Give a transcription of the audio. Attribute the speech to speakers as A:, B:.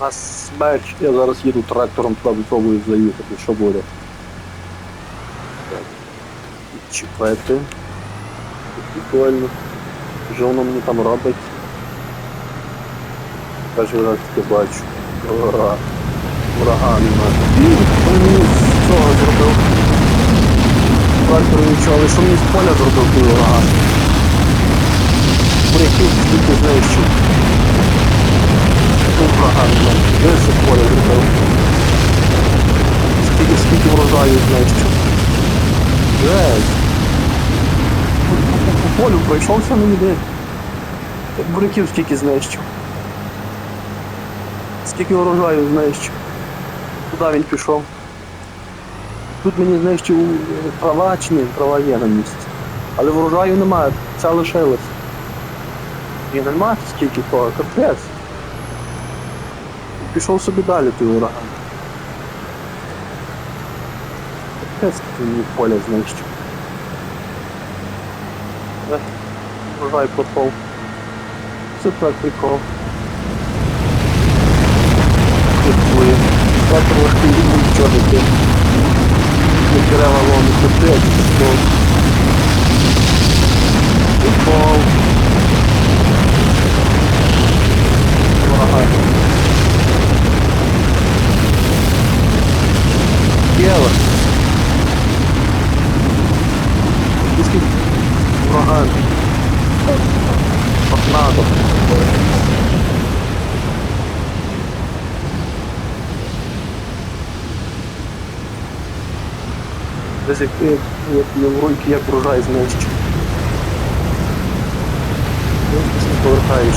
A: У нас смерч, я зараз їду трактором туди пробую заїхати, що буде. Так. Чіпети. Прикольно. Що воно мені там робить? Перший раз таке бачу. Ура. Ураган нас. Що мені цього зробив? Трактор нічого, але що мені з поля зробив той ураган? Буряків скільки знищив. Дивися поле зробив. Скільки, скільки врожаю знищив. Жесть. По, по, по полю пройшовся мені де. Буряків скільки знищив. Скільки урожаю знищив. Куди він пішов? Тут мені знищив трава чи ні, трава є на місці. Але врожаю немає, ця лишилась. І нема скільки того, капець. Пішов собі далі той ураган. Капець мені поля знищив. Ех, Врожай пропав. Це так прикол. Трактор легкий будь чорний. Не дерева ломи капець. Дело. Скільки ураган. Торнадо. Десь як, як, як, врожай знищив. Ось ти повертаєш.